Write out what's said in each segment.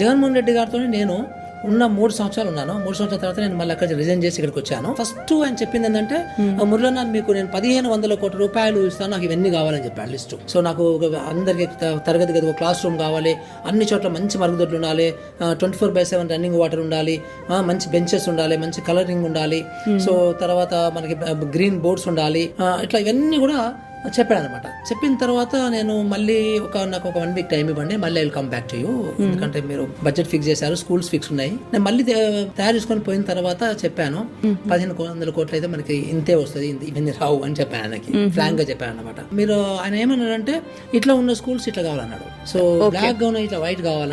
జగన్మోహన్ రెడ్డి గారితో నేను ఉన్న మూడు సంవత్సరాలు ఉన్నాను. మూడు సంవత్సరాల తర్వాత నేను మళ్ళీ అక్కడ రిజైన్ చేసి ఇక్కడికి వచ్చాను. ఫస్ట్ ఆయన చెప్పింది ఏంటంటే మురళన్న మీకు నేను పదిహేను వందల కోట్ల రూపాయలు ఇస్తాను. నాకు ఇవన్నీ కావాలని చెప్పాడు లిస్ట్. సో నాకు అందరికి తరగతి గది ఒక క్లాస్ రూమ్ కావాలి. అన్ని చోట్ల మంచి మరుగుదొడ్లు ఉండాలి. Twenty four by seven running water ఉండాలి. మంచి బెంచెస్ ఉండాలి. మంచి కలరింగ్ ఉండాలి. సో తర్వాత మనకి గ్రీన్ బోర్డ్స్ ఉండాలి. ఇట్లా ఇవన్నీ కూడా చెప్పాడు అనమాట చెప్పిన తర్వాత నేను మళ్ళీ ఒక నాకు ఒక వన్ వీక్ టైం ఇవ్వండి మళ్ళీ I come back to you ఎందుకంటే మీరు బడ్జెట్ ఫిక్స్ చేశారు స్కూల్స్ ఫిక్స్ ఉన్నాయి. నేను మళ్ళీ తయారు చేసుకొని పోయిన తర్వాత చెప్పాను పదిహేను వందల కోట్లు అయితే మనకి ఇంతే వస్తుంది ఇవన్నీ రావు అని చెప్పాను ఆయనకి. ఫ్రాంక్గా చెప్పాను అనమాట. మీరు ఆయన ఏమన్నాడంటే ఇట్లా ఉన్న స్కూల్స్ ఇట్లా కావాలన్నాడు. సో బ్లాక్గా ఇట్లా వైట్ కావాలి?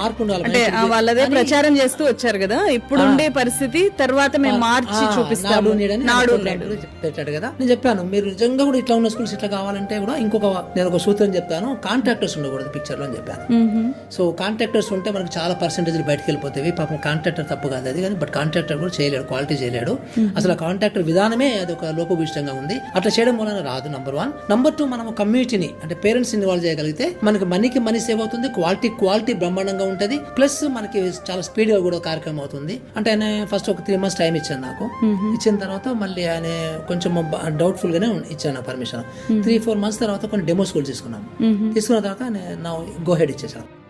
మార్పు ఉండాలి వాళ్ళదే ప్రచారం చేస్తూ వచ్చారు కదా ఇప్పుడు ఉండే పరిస్థితి తర్వాత మేము మార్చి చూపిస్తాము. పెట్టాడు కదా. నేను చెప్పాను మీరు నిజంగా కూడా ఇట్లా ఉన్న స్కూల్స్ ఇట్లా కావాలంటే కూడా ఇంకొక నేను ఒక సూత్రం చెప్తాను. కాంట్రాక్టర్స్ ఉండకూడదు పిక్చర్లో అని చెప్పాను. సో కాంట్రాక్టర్స్ ఉంటే మనకు చాలా పర్సెంటేజ్ బయటకు వెళ్ళిపోతాయి. పాపం కాంట్రాక్టర్ తప్పు కాదు అది కానీ బట్ కాంట్రాక్టర్ కూడా చేయలేడు క్వాలిటీ చేయలేడు. అసలు ఆ కాంట్రాక్టర్ విధానమే అది ఒక లోపభూయిష్టంగా ఉంది. అట్లా చేయడం వలన రాదు నంబర్ వన్ నంబర్ టూ మనం కమ్యూనిటీని అంటే పేరెంట్స్ ఇన్వాల్వ్ చేయగలిగితే మనకి మనీకి మనీ సేవ్ అవుతుంది క్వాలిటీ క్వాలిటీ బ్రహ్మాండంగా ఉంటుంది. ప్లస్ మనకి చాలా స్పీడ్గా కూడా కార్యక్రమం అవుతుంది. అంటే ఆయన ఫస్ట్ ఒక త్రీ మంత్స్ టైం ఇచ్చాను నాకు. ఇచ్చిన తర్వాత మళ్ళీ ఆయన కొంచెం డౌట్ఫుల్ గానే ఉన్- ఇచ్చాను పర్మిషన్ త్రీ ఫోర్ మంత్స్ తర్వాత కొన్ని డెమో స్కూల్ తీసుకున్నాం తీసుకున్న తర్వాత నా గో హెడ్ ఇచ్చేసాను